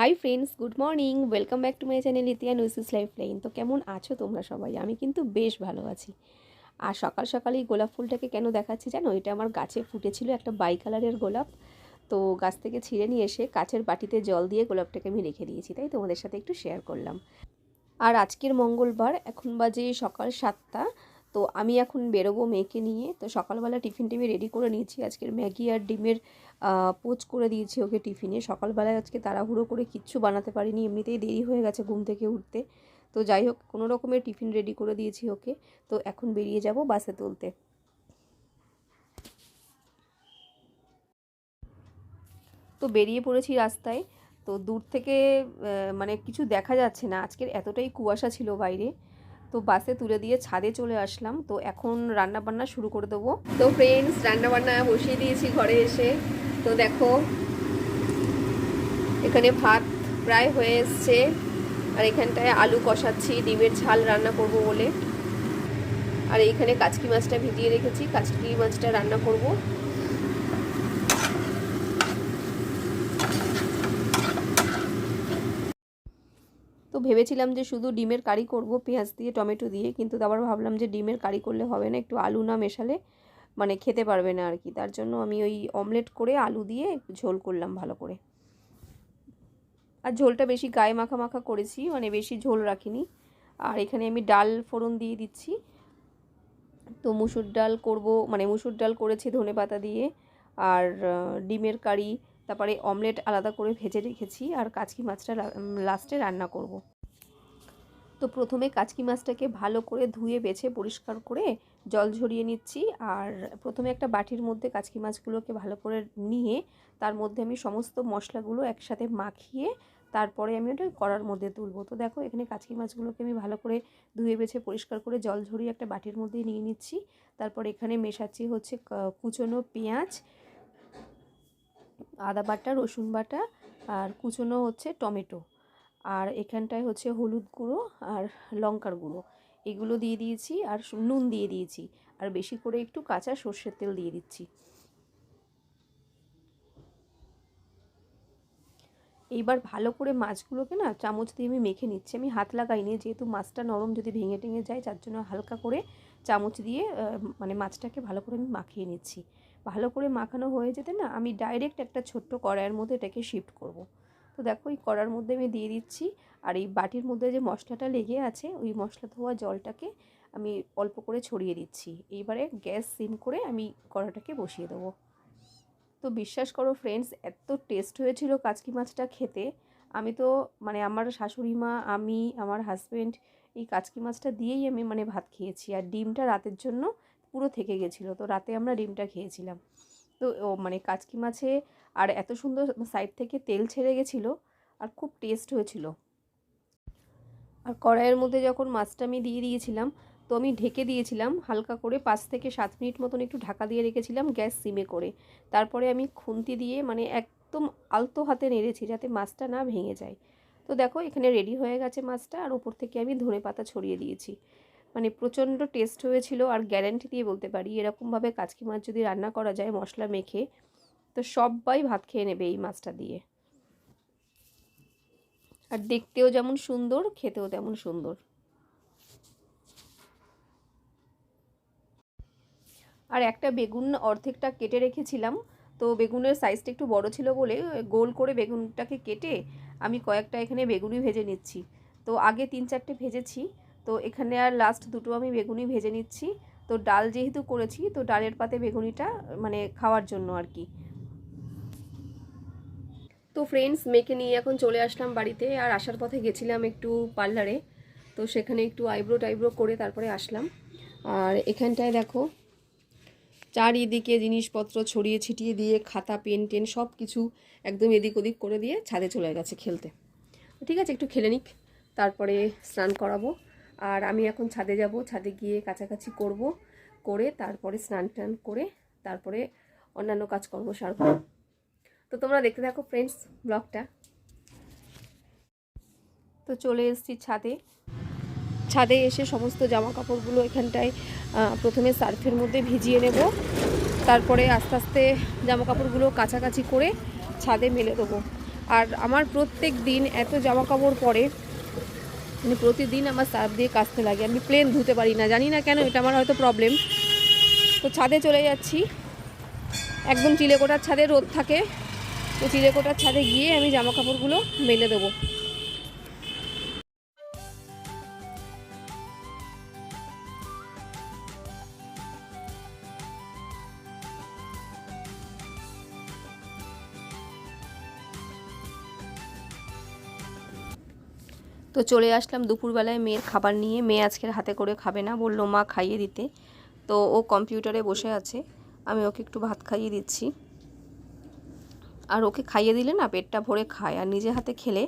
Hi friends good morning welcome back to my channel ইতিয়া নিউসিস life line তো কেমন আছো তোমরা সবাই? আমি কিন্তু বেশ ভালো আছি। আর সকাল সকালেই গোলাপ ফুলটাকে কেন দেখাচ্ছি জানো? এটা আমার গাছে ফুটেছিল একটা বাই কালারের গোলাপ। তো গাছ থেকে ছিঁড়ে নিয়ে এসে কাছের বাটিতে জল দিয়ে গোলাপটাকে আমি রেখে দিয়েছি। তাই তোমাদের সাথে একটু শেয়ার করলাম। আর আজকের মঙ্গলবার, এখন বাজে সকাল সাতটা। তো আমি এখন বেরোবো মেয়েকে নিয়ে। তো সকালবেলা টিফিন টিফি রেডি করে নিয়েছি। আজকের ম্যাগি আর ডিমের পোচ করে দিয়েছি ওকে টিফিনে। সকালবেলায় আজকে তাড়াহুড়ো করে কিচ্ছু বানাতে পারিনি। এমনিতেই দেরি হয়ে গেছে ঘুম থেকে উঠতে। তো যাই হোক, কোনো রকমের টিফিন রেডি করে দিয়েছি ওকে। তো এখন বেরিয়ে যাব বাসে তুলতে। তো বেরিয়ে পড়েছি রাস্তায়। তো দূর থেকে মানে কিছু দেখা যাচ্ছে না। আজকের এতটাই কুয়াশা ছিল বাইরে। তো বাসে তুলে দিয়ে ছাদে চলে আসলাম। তো এখন রান্না বান্না শুরু করে দেবো। তো ফ্রেন্ডস রান্না বান্না বসিয়ে দিয়েছি ঘরে এসে। তো দেখো, এখানে ভাত প্রায় হয়ে এসছে। আর এখানটায় আলু কষাচ্ছি, ডিমের ঝাল রান্না করব বলে। আর এইখানে কাচকি মাছটা ভিজিয়ে রেখেছি। কাচকি মাছটা রান্না করব। তো ভেবেছিলাম যে শুধু ডিমের কারি করব, পেঁয়াজ দিয়ে, টমেটো দিয়ে, কিন্তু আবার ভাবলাম যে ডিমের কারি করলে হবে না, একটু আলু না মেশালে মানে খেতে পারবে না আর কি। তার জন্য আমি ওই অমলেট করে আলু দিয়ে একটু ঝোল করলাম ভালো করে। আর ঝোলটা বেশি গায়ে মাখা মাখা করেছি মানে বেশি ঝোল রাখিনি। আর এখানে আমি ডাল ফোড়ন দিয়ে দিচ্ছি। তো মুসুর ডাল করব মানে মুসুর ডাল করেছি ধনে পাতা দিয়ে। আর ডিমের কারি তারপরে অমলেট আলাদা করে ভেজে রেখেছি আর কাচকি মাছটা লাস্টে রান্না করব। তো প্রথমে কাচকি মাছটাকে ভালো করে ধুয়ে বেছে পরিষ্কার করে জল ঝরিয়ে নিচ্ছি আর প্রথমে একটা বাটির মধ্যে কাচকি মাছগুলোকে ভালো করে নিয়ে তার মধ্যে আমি সমস্ত মশলাগুলো একসাথে মাখিয়ে তারপরে আমি ওটা কড়ার মধ্যে তুলবো তো দেখো এখানে কাচকি মাছগুলোকে আমি ভালো করে ধুয়ে বেছে পরিষ্কার করে জল ঝরিয়ে একটা বাটির মধ্যে নিয়ে নিচ্ছি তারপর এখানে মেশাচ্ছি হচ্ছে কুচনো পেঁয়াজ আদা বাটা, রসুন বাটা আর কুচনো হচ্ছে টমেটো। আর এখানটায় হচ্ছে হলুদ গুঁড়ো আর লঙ্কার গুঁড়ো। এগুলো দিয়ে দিয়েছি আর নুন দিয়ে দিয়েছি। আর বেশি করে একটু কাঁচা সর্ষের তেল দিয়ে দিচ্ছি। এইবার ভালো করে মাছগুলোকে না চামচ দিয়ে আমি মেখে নিচ্ছি। আমি হাত লাগাইনি, যেহেতু মাছটা নরম যদি ভেঙে টেঙে যায়, যার জন্য হালকা করে চামচ দিয়ে মানে মাছটাকে ভালো করে আমি মাখিয়ে নিচ্ছি। ভালো করে মাখানো হয়ে যেতে না আমি ডাইরেক্ট একটা ছোট্ট কড়াইয়ের মধ্যে এটাকে শিফট করব। তো দেখো এই কড়ার মধ্যে আমি দিয়ে দিচ্ছি আর এই বাটির মধ্যে যে মশলাটা লেগে আছে ওই মশলা ধোয়া জলটাকে আমি অল্প করে ছড়িয়ে দিচ্ছি। এইবারে গ্যাস সিম করে আমি কড়াটাকে বসিয়ে দেবো। তো বিশ্বাস করো ফ্রেন্ডস এত টেস্ট হয়েছিল কাচকি মাছটা খেতে। আমি তো মানে আমার শাশুড়ি মা, আমি, আমার হাজব্যান্ড এই কাচকি মাছটা দিয়েই আমি মানে ভাত খেয়েছি। আর ডিমটা রাতের জন্য পুরো থেকে গেছিল। তো রাতে আমরা ডিমটা খেয়েছিলাম। তো ও মানে কাচকি মাছে আর এত সুন্দর সাইড থেকে তেল ছেড়ে গেছিল আর খুব টেস্ট হয়েছিল। আর কড়াইয়ের মধ্যে যখন মাছটা আমি দিয়ে দিয়েছিলাম, তো আমি ঢেকে দিয়েছিলাম, হালকা করে পাঁচ থেকে সাত মিনিট মতন একটু ঢাকা দিয়ে রেখেছিলাম গ্যাস সিমে করে। তারপরে আমি খুন্তি দিয়ে মানে একদম আলতো হাতে নেড়েছি যাতে মাছটা না ভেঙে যায়। তো দেখো এখানে রেডি হয়ে গেছে মাছটা আর ওপর থেকে আমি ধনে পাতা ছড়িয়ে দিয়েছি। মানে প্রচণ্ড টেস্ট হয়েছিল আর গ্যারেন্টি দিয়ে বলতে পারি, এরকমভাবে কাচকি মাছ যদি রান্না করা যায় মশলা মেখে, তো সবাই ভাত খেয়ে নেবে এই মাছটা দিয়ে। আর দেখতেও যেমন সুন্দর, খেতেও তেমন সুন্দর। আর একটা বেগুন অর্ধেকটা কেটে রেখেছিলাম, তো বেগুনের সাইজটা একটু বড় ছিল বলে গোল করে বেগুনটাকে কেটে আমি কয়েকটা এখানে বেগুনই ভেজে নিচ্ছি। তো আগে তিন চারটে ভেজেছি তো এখানে আর লাস্ট দুটো আমি বেগুনি ভেজে নিচ্ছি। তো ডাল যেহেতু করেছি, তো ডালের পাতে বেগুনিটা মানে খাওয়ার জন্য আর কি। তো ফ্রেন্ডস মেয়েকে নিয়ে এখন চলে আসলাম বাড়িতে। আর আসার পথে গেছিলাম একটু পার্লারে। তো সেখানে একটু আইব্রো টাইব্রো করে তারপরে আসলাম। আর এখানটায় দেখো, চারিদিকে জিনিসপত্র ছড়িয়ে ছিটিয়ে দিয়ে, খাতা, পেন, টেন সব কিছু একদম এদিক ওদিক করে দিয়ে ছাদে চলে গেছে খেলতে। ঠিক আছে, একটু খেলে নিক। তারপরে স্নান করাবো। আর আমি এখন ছাদে যাব, ছাদে গিয়ে কাছাকাছি করব, করে তারপরে স্নান টান করে তারপরে অন্যান্য কাজকর্ম সারব। তো তোমরা দেখতে থাকো ফ্রেন্ডস ব্লগটা তো চলে এসেছি ছাদে। ছাদে এসে সমস্ত জামা কাপড়গুলো এখানটায় প্রথমে সার্ফের মধ্যে ভিজিয়ে নেব। তারপরে আস্তে আস্তে জামা কাপড়গুলো কাছাকাছি করে ছাদে মেলে দেবো। আর আমার প্রত্যেক দিন এত জামা কাপড় পরে মানে প্রতিদিন আমার সার্ফ দিয়ে কাচতে লাগে। আমি প্লেন ধুতে পারি না। জানি না কেন, এটা আমার হয়তো প্রবলেম তো ছাদে চলে যাচ্ছি। একদম চিলেকোটার ছাদে রোদ থাকে। তো চিলেকোটার ছাদে গিয়ে আমি জামা কাপড়গুলো মেলে দেবো। তো চলে আসলাম দুপুরবেলায় মেয়ের খাবার নিয়ে। মেয়ে আজকের হাতে করে খাবে না, বলল, মা, খাইয়ে দিতে। তো ও কম্পিউটারে বসে আছে। আমি ওকে একটু ভাত খাইয়ে দিচ্ছি। আর ওকে খাইয়ে দিলে না পেটটা ভরে খায়, আর নিজে হাতে খেলে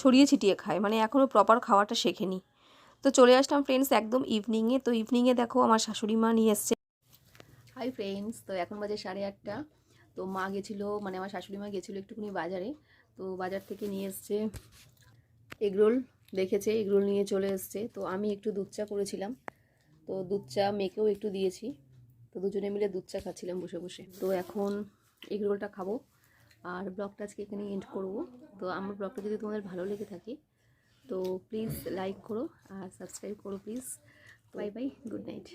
ছড়িয়ে ছিটিয়ে খায়। মানে এখনও প্রপার খাওয়াটা শেখেনি। তো চলে আসলাম ফ্রেন্ডস একদম ইভিনিংয়ে তো ইভিনিংয়ে দেখো আমার শাশুড়ি মা নিয়ে এসছে। হাই ফ্রেন্ডস তো এখন বাজে সাড়ে আটটা। তো মা গেছিল মানে আমার শাশুড়ি মা গেছিল একটুখানি বাজারে। তো বাজার থেকে নিয়ে এসছে এগরোল দেখেছে এগরোল নিয়ে চলে এসছে। তো আমি একটু দুধ চা করেছিলাম। তো দুধ চা মেয়েকেও একটু দিয়েছি। তো দুজনে মিলে দুধ চা খাচ্ছিলাম বসে বসে। তো এখন এগরোলটা খাব। আর ব্লগটা আজকে এখানে এন্ড করব। তো আমার ব্লগটা যদি তোমাদের ভালো লেগে থাকে তো প্লিজ লাইক করো আর সাবস্ক্রাইব করো please bye bye good night